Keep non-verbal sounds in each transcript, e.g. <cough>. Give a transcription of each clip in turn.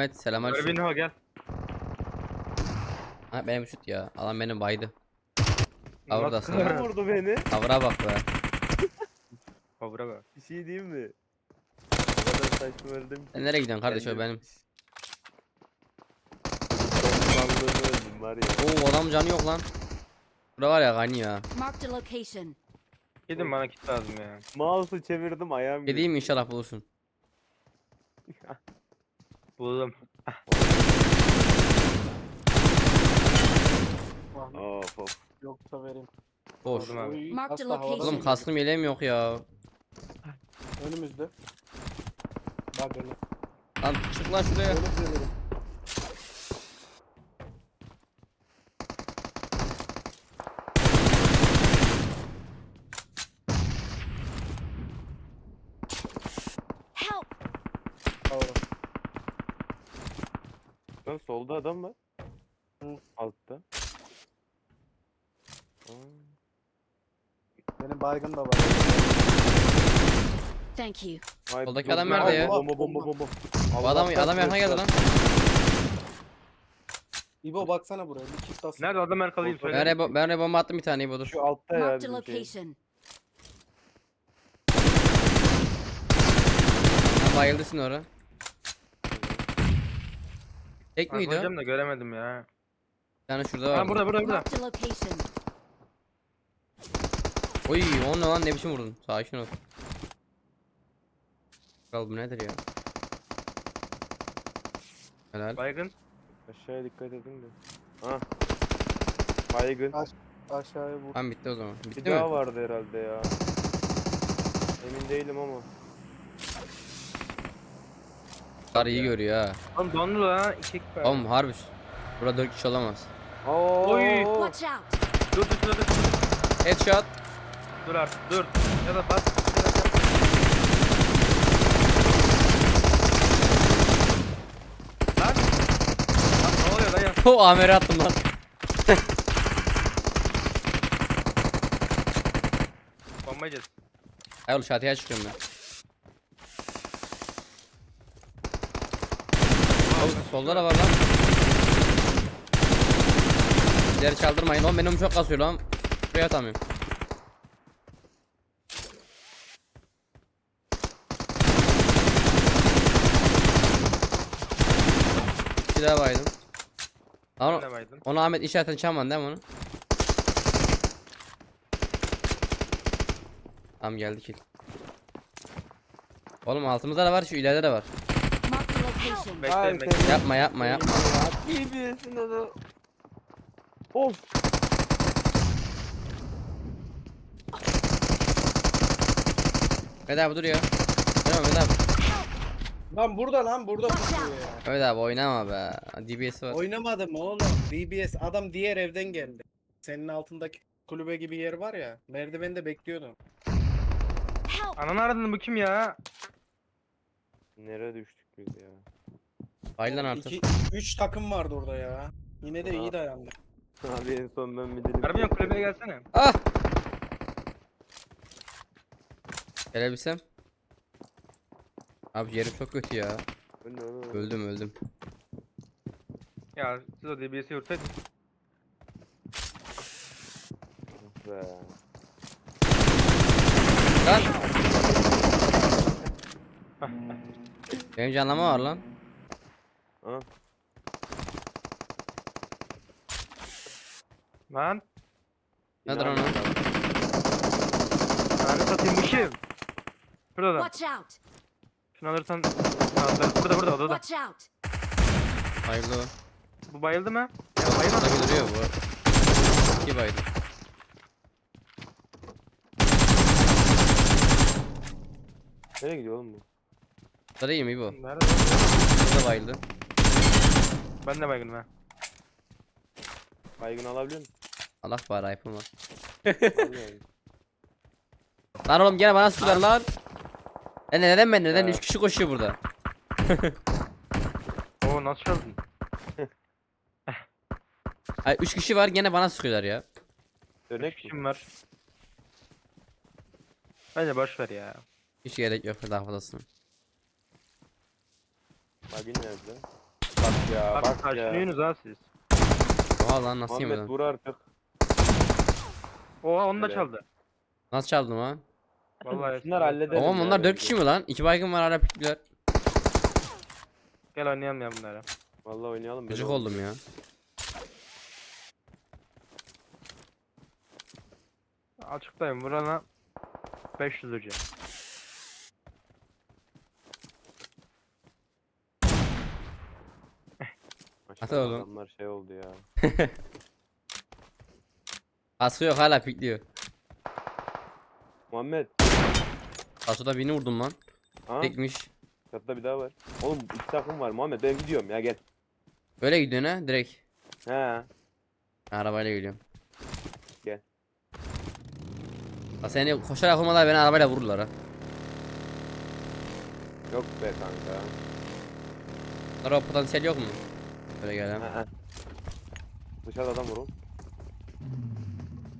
Ahmet selamlar. Öyle bir gel. Ha benim şut ya. Alan benim baydı. Bak, Kim vurdu beni? Kavra bak be. Kavura bak. Bir şey diyeyim mi? O kadar. Sen nereye gidiyorsun kardeş o benim. Sonlandığını öldüm var ya. Oo adam canı yok lan. Bura var ya kaynıyor ya. Marked a location. Gidin bana kit lazım ya. Mouse'u çevirdim ayağım Gideyim inşallah bulursun. <laughs> Buldum. Of of. Yoksa vereyim. Boş. Buldum abi. Oy, Mark the asla havada location. Oğlum değil. kaskım yeleğim yok ya. Önümüzde. Bak öyle. Lan çık lan şuraya. Öyle diyorum. Help! Doğru. Lan solda adam var. Hı. Altta. Aa, Benim baygın da var. Thank you. vay, Soldaki adam nerede ya? Bomba bomba bomba. Bu adam Allah'tan adam yakına geldi lan. İbo baksana buraya. Bir kit tas. Nerede adam Erkal'ıyım Ortada. Ben söyle. rebo ben rebo bomba attım bir tane İbo'dur. Şu altta ya Marked a bizim şey. location. Ben bayıldısın oraya. Tek miydi o? Hocam da göremedim ya. Bir tane şurada var. Ha burada burada burada. Marked a location. Oy o ne lan ne biçim vurdun? Sakin ol. Kral bu nedir ya? Helal. Baygın. Aşağıya dikkat edin de. Ha. Baygın. Aşağıya vur. Tamam bitti o zaman. Bir Bitti daha mi? vardı herhalde ya. Emin değilim ama. Kar iyi görüyor ha. Oğlum dondu lan. İki var. Oğlum harbi. Burada 4 kişi olamaz. Oo. Oy. Watch out! Dur dur dur dur. Headshot. Dur artık dur. Ya da bas. Ya da bas. Lan. Lan ne oluyor lan ya? <laughs> O amere attım lan. Bomba yiyeceğiz. Hayır oğlum çatıya çıkıyorum ben. Solda da var lan. İleri çaldırmayın oğlum benim çok kasıyor lan. Buraya atamıyorum. Bir daha baydım. Lan o- baydın? onu Ahmet işaretten çalman değil mi onu? Tamam geldi kill. Oğlum altımızda da var şu ileride de var. Bekleyin bekleyin. Yapma yapma yapma. TBS'in adı. Of. Mehmet abi dur ya. Tamam Mehmet abi. Lan burada lan burada pusuyor ya. Mehmet abi oynama be. DBS var. Oynamadım oğlum. DBS adam diğer evden geldi. Senin altındaki kulübe gibi yer var ya. Merdivende bekliyordum. Ananı aradın bu kim ya? Nereye düştük biz ya? Baylan artık. 2 3 takım vardı orada ya. Yine de iyi dayandı. Abi en son ben bir dilim. Harbiyen kulübeye gelsene. Ah! Gelebilsem. Abi yerim çok kötü ya. Öldüm öldüm. Ya siz o DBS'i yurtaydın. Ah Be. Lan! Benim canlama var lan. Ha? Lan. Nedir İnan- onu? Ananı satayım bu kim? Burada da. Watch out! Şunu alırsan. Şunu alırsan. Burada burada odada. Watch out! Hayırlı o. Bu bayıldı mı? Ya bayılmadı. Tabii duruyor bu. İki baydı. Nereye gidiyor oğlum bu? Burada iyi mi bu? Nerede? Burada bayıldı. Ben de baygınım ha. Baygın alabiliyor musun? Allah var iPhone var. Vallahi. Lan oğlum gene bana sıkıyorlar lan. E neden ben neden Ha. 3 kişi koşuyor burada? <laughs> Oo nasıl çaldın? <laughs> Ay 3 kişi var gene bana sıkıyorlar ya. Dönek mi? Kim var? Bence boş ver ya. Hiç gerek yok daha fazlasını. Baygın nerede? Ya Bak bak ya. taşınıyorsunuz ha siz. Oha lan nasıl Muhammed yemedin? vur artık. Oha onu da Öyle. çaldı. Nasıl çaldın lan? Vallahi. Şunlar hallederiz Oğlum ya onlar 4 bence. kişi mi lan? 2 baygın var hala pikler. Gel oynayalım ya bunları. Vallahi oynayalım. Gıcık oldu. oldum ya. Açıktayım vurana 500 hoca. Hadi oğlum. Adamlar şey oldu ya. <laughs> Kaskı yok hala pikliyor. Muhammed. Kaskoda birini vurdum lan. Ha? Tekmiş. Çatıda bir daha var. Oğlum iki takım var Muhammed ben gidiyorum ya gel. Böyle gidiyorsun ha direkt. He. Arabayla geliyorum. Gel. Ha seni koşarak olmadan beni arabayla vururlar ha. Yok be kanka. O potansiyel yok mu? Böyle gel ha. He he. Dışarıda adam var oğlum.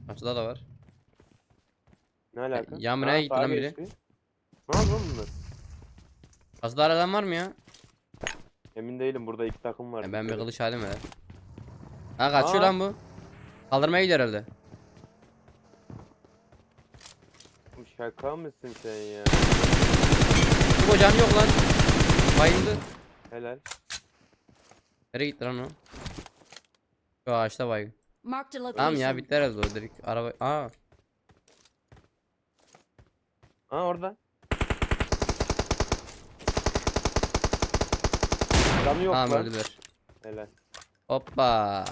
Karşıda da var. Ne alaka? Yağmur'a gitti lan biri. Ne yapıyor oğlum bunlar? Karşıda aradan var mı ya? Emin değilim burada iki takım var. Ya ben bir kılıç halim var. Ha kaçıyor Aa. lan bu. Kaldırmaya gidiyor herhalde. Şaka mısın sen ya? Bu kocan yok lan. Bayıldı. Helal. Nereye gitti lan o? Şu ağaçta baygın. Tamam ya bitti herhalde o direkt araba. Aa. Ha orada. Canı yok Tamam lan. öldüler. Helal. Hoppa.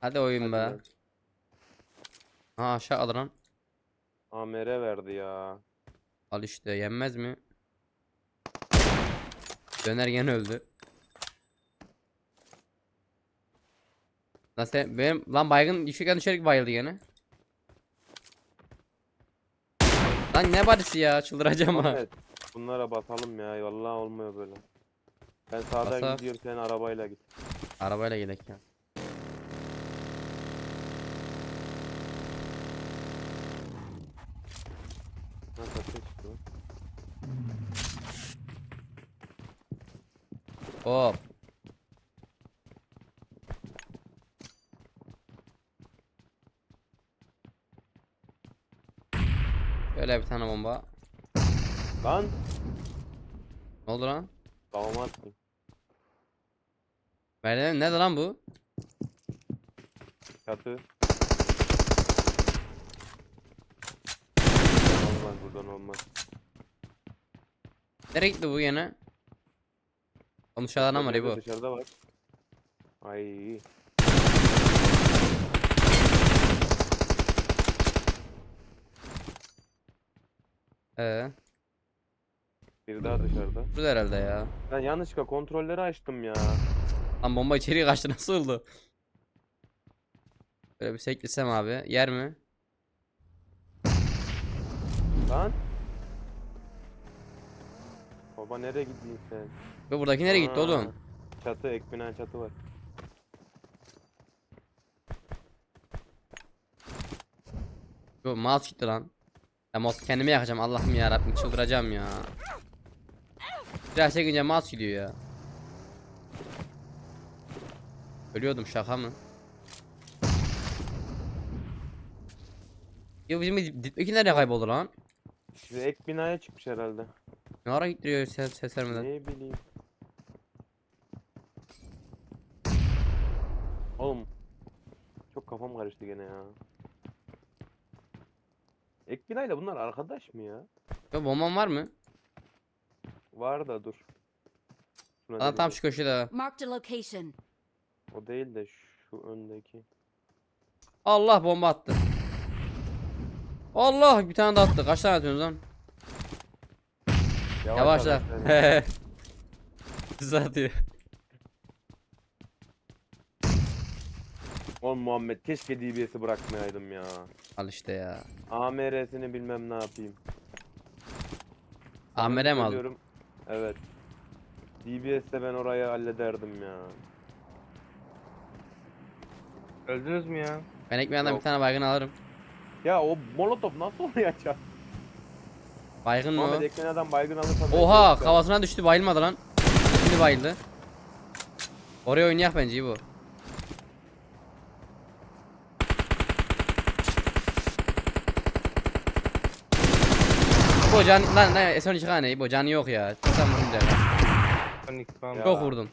Hadi oyun Hadi be. Ha aşağı al lan. AMR verdi ya. Al işte yenmez mi? Döner gene öldü. Sen benim lan baygın düşürken düşerek bayıldı gene. Lan ne badisi ya çıldıracağım ha. Bunlara basalım ya. Vallahi olmuyor böyle. Ben sağdan Basa. gidiyorum sen arabayla git. Arabayla gidelim ya. Kaçta çıktı lan? Hop. Böyle bir tane bomba. Lan. Ne oldu lan? Kafama attın. Merdiven ne lan bu? Çatı. Olmaz buradan olmaz. Nereye gitti bu gene? Onun dışarıdan var Dışarıda- bu. Dışarıda var. Ay. Ee, Bir daha dışarıda. burada herhalde ya. Ben yanlışlıkla kontrolleri açtım ya. Lan bomba içeriye kaçtı nasıl oldu? Böyle bir seklesem abi. Yer mi? Lan. Baba nereye gittin sen? Ve buradaki nereye gitti Aa, oğlum? Çatı, ek bina çatı var. Bu mouse gitti lan. Ya mouse kendimi yakacağım Allah'ım ya Rabbim çıldıracağım ya. Biraz çekince mouse gidiyor ya. Ölüyordum şaka mı? Ya bizim dipteki nereye kayboldu lan? Şimdi ek binaya çıkmış herhalde. Ne ara gittiriyor ses, ses vermeden? Ne bileyim. Oğlum. Çok kafam karıştı gene ya. Ek binayla bunlar arkadaş mı ya? Ya bomban var mı? Var da dur. Şuna Lan tam şu köşede. Marked a location. O değil de şu öndeki. Allah bomba attı. Allah bir tane de attı. Kaç tane atıyorsunuz lan? Yavaşla. Hızlı atıyor. Oğlum Muhammed keşke DBS'i bırakmayaydım ya. Al işte ya. AMR'sini bilmem ne yapayım. AMR mi aldın? Söylüyorum, Evet. DBS'te ben orayı hallederdim ya. Öldünüz mü ya? Ben ekmeğinden bir Yok. tane baygın alırım. Ya o molotof nasıl oraya çarp? Baygın mı o? Muhammed ekmeğinden baygın alırsan ben Oha kafasına düştü bayılmadı lan. Şimdi bayıldı. Oraya oynayak bence iyi bu. Bu can lan lan S12 hani bu canı yok ya. Panik falan. Çok vurdum.